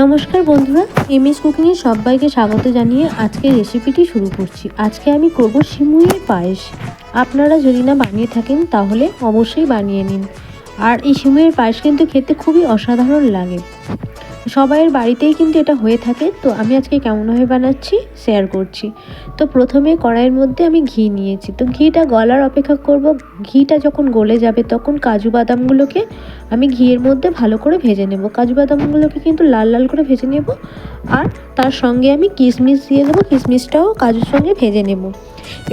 নমস্কার বন্ধুরা, এমএস কুকিংয়ে সবাইকে স্বাগত জানিয়ে আজকে রেসিপিটি শুরু করছি। আজকে আমি করব সিমুইয়ের পায়েস। আপনারা যদি না বানিয়ে থাকেন, তাহলে অবশ্যই বানিয়ে নিন। আর এই সিমুইয়ের পায়েস কিন্তু খেতে খুবই অসাধারণ লাগে। সবাইয়ের বাড়িতেই কিন্তু এটা হয়ে থাকে। তো আমি আজকে কেমনভাবে বানাচ্ছি শেয়ার করছি। তো প্রথমে কড়াইয়ের মধ্যে আমি ঘি নিয়েছি। তো ঘিটা গলার অপেক্ষা করব। ঘিটা যখন গলে যাবে তখন কাজু বাদামগুলোকে আমি ঘিয়ের মধ্যে ভালো করে ভেজে নেব। কাজু বাদামগুলোকে কিন্তু লাল লাল করে ভেজে নেব। আর তার সঙ্গে আমি কিশমিশ দিয়ে দেবো। কিশমিশটাও কাজুর সঙ্গে ভেজে নেব।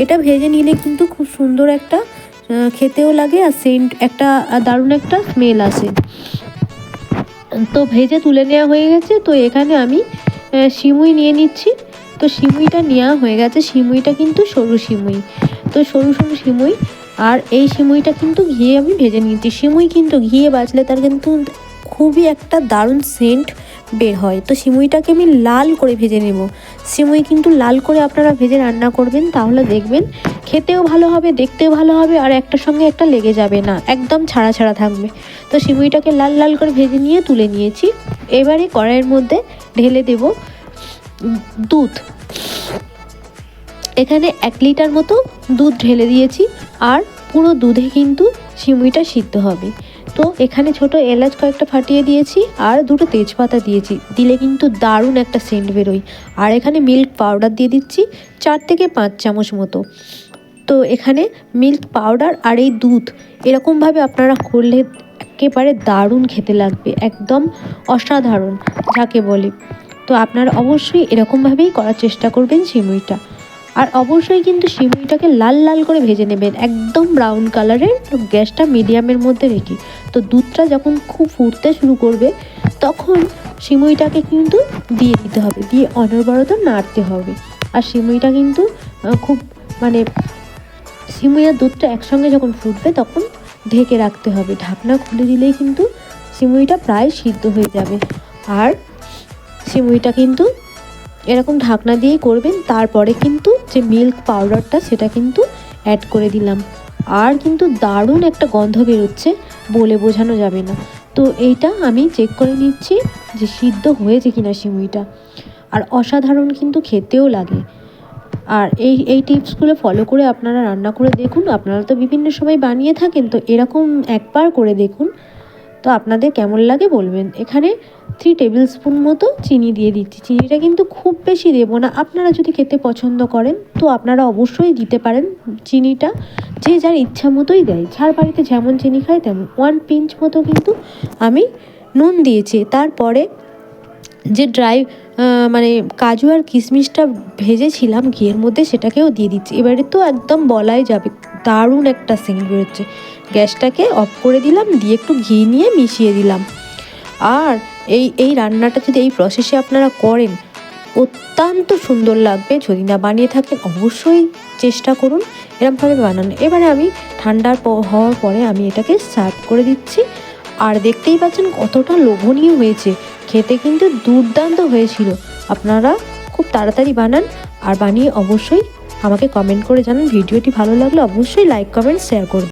এটা ভেজে নিলে কিন্তু খুব সুন্দর একটা খেতেও লাগে আর সেন্ট একটা দারুণ একটা স্মেল আসে। তো ভেজে তুলে নেওয়া হয়ে গেছে। তো এখানে আমি সিমুই নিয়ে নিচ্ছি। তো সিমুইটা নেওয়া হয়ে গেছে। সিমুইটা কিন্তু সরু সিমুই তো সরু সরু সিমুই আর এই সিমুইটা কিন্তু ঘিয়ে আমি ভেজে নিচ্ছি সিমুই কিন্তু ঘিয়ে বাজলে তার কিন্তু খুবই একটা দারুণ সেন্ট বের হয়। তো সিমুইটাকে আমি লাল করে ভেজে নেব। সিমুই কিন্তু লাল করে আপনারা ভেজে রান্না করবেন, তাহলে দেখবেন খেতেও ভালো হবে, দেখতেও ভালো হবে, আর একটা সঙ্গে একটা লেগে যাবে না। একদম ছাড়া ছাড়া থাকবে। তো সিমুইটাকে লাল লাল করে ভেজে নিয়ে তুলে নিয়েছি। এবারে কড়াইয়ের মধ্যে ঢেলে দেব দুধ। এখানে এক লিটার মতো দুধ ঢেলে দিয়েছি, আর পুরো দুধে কিন্তু সিমুইটা সিদ্ধ হবে। তো এখানে ছোট এলাচ কয়েকটা ফাটিয়ে দিয়েছি, আর দুটো তেজপাতা দিয়েছি। দিলে কিন্তু দারুণ একটা সেন্ট বেরোয়। আর এখানে মিল্ক পাউডার দিয়ে দিচ্ছি, চার থেকে পাঁচ চামচ মতো। তো এখানে মিল্ক পাউডার আর এই দুধ এরকমভাবে আপনারা করলে একেবারে দারুণ খেতে লাগবে, একদম অসাধারণ, যাকে বলে। তো আপনারা অবশ্যই এরকমভাবেই করার চেষ্টা করবেন সিমুইটা আর অবশ্যই কিন্তু সিমুইটাকে লাল লাল করে ভেজে নেবেন, একদম ব্রাউন কালারের গ্যাসটা মিডিয়ামের মধ্যে রেখে। তো দুধটা যখন খুব ফুটতে শুরু করবে, তখন সিমুইটাকে কিন্তু দিয়ে দিতে হবে, দিয়ে অনবরত নাড়তে হবে। আর সিমুইটা কিন্তু খুব মানে সিমুইয়ের দুধটা একসঙ্গে যখন ফুটবে তখন ঢেকে রাখতে হবে। ঢাকনা খুলে দিলেই কিন্তু সিমুইটা প্রায় সিদ্ধ হয়ে যাবে। আর সিমুইটা কিন্তু এরকম ঢাকনা দিয়েই করবেন, তারপরে কিন্তু যে মিল্ক পাউডারটা সেটা কিন্তু অ্যাড করে দিলাম। আর কিন্তু দারুণ একটা গন্ধ বেরোচ্ছে বলে বোঝানো যাবে না। তো এইটা আমি চেক করে নিচ্ছি যে সিদ্ধ হয়েছে কিনা সিমুইটা। আর অসাধারণ কিন্তু খেতেও লাগে। আর এই এই টিপসগুলো ফলো করে আপনারা রান্না করে দেখুন। আপনারা তো বিভিন্ন সময় বানিয়ে থাকেন, তো এরকম একবার করে দেখুন। তো আপনাদের কেমন লাগে বলবেন। এখানে থ্রি টেবিল স্পুন মতো চিনি দিয়ে দিচ্ছি। চিনিটা কিন্তু খুব বেশি দেবো না। আপনারা যদি খেতে পছন্দ করেন, তো আপনারা অবশ্যই দিতে পারেন চিনিটা। যে যার ইচ্ছা মতোই দেয়। যার বাড়িতে যেমন চিনি খায়, তেমন ওয়ান পিঞ্চ মতো কিন্তু আমি নুন দিয়েছি। তারপরে যে ড্রাই মানে কাজু আর কিশমিশটা ভেজেছিলাম ঘিয়ের মধ্যে সেটাকেও দিয়ে দিচ্ছি। এবারে তো একদম বলাই যাবে, দারুণ একটা সেন্ট বেরোচ্ছে। গ্যাসটাকে অফ করে দিলাম, দিয়ে একটু ঘি নিয়ে মিশিয়ে দিলাম। আর এই এই রান্নাটা যদি এই প্রসেসে আপনারা করেন, অত্যন্ত সুন্দর লাগবে। যদি না বানিয়ে থাকেন, অবশ্যই চেষ্টা করুন এরমভাবে বানানো। এবারে আমি ঠান্ডার হওয়ার পরে আমি এটাকে সার্ভ করে দিচ্ছি। আর দেখতেই পাচ্ছেন কতটা লোভনীয় হয়েছে। খেতে কিন্তু দুর্দান্ত হয়েছিল। আপনারা খুব তাড়াতাড়ি বানান আর বানিয়ে অবশ্যই আমাকে কমেন্ট করে জানান। ভিডিওটি ভালো লাগলে অবশ্যই লাইক কমেন্ট শেয়ার করুন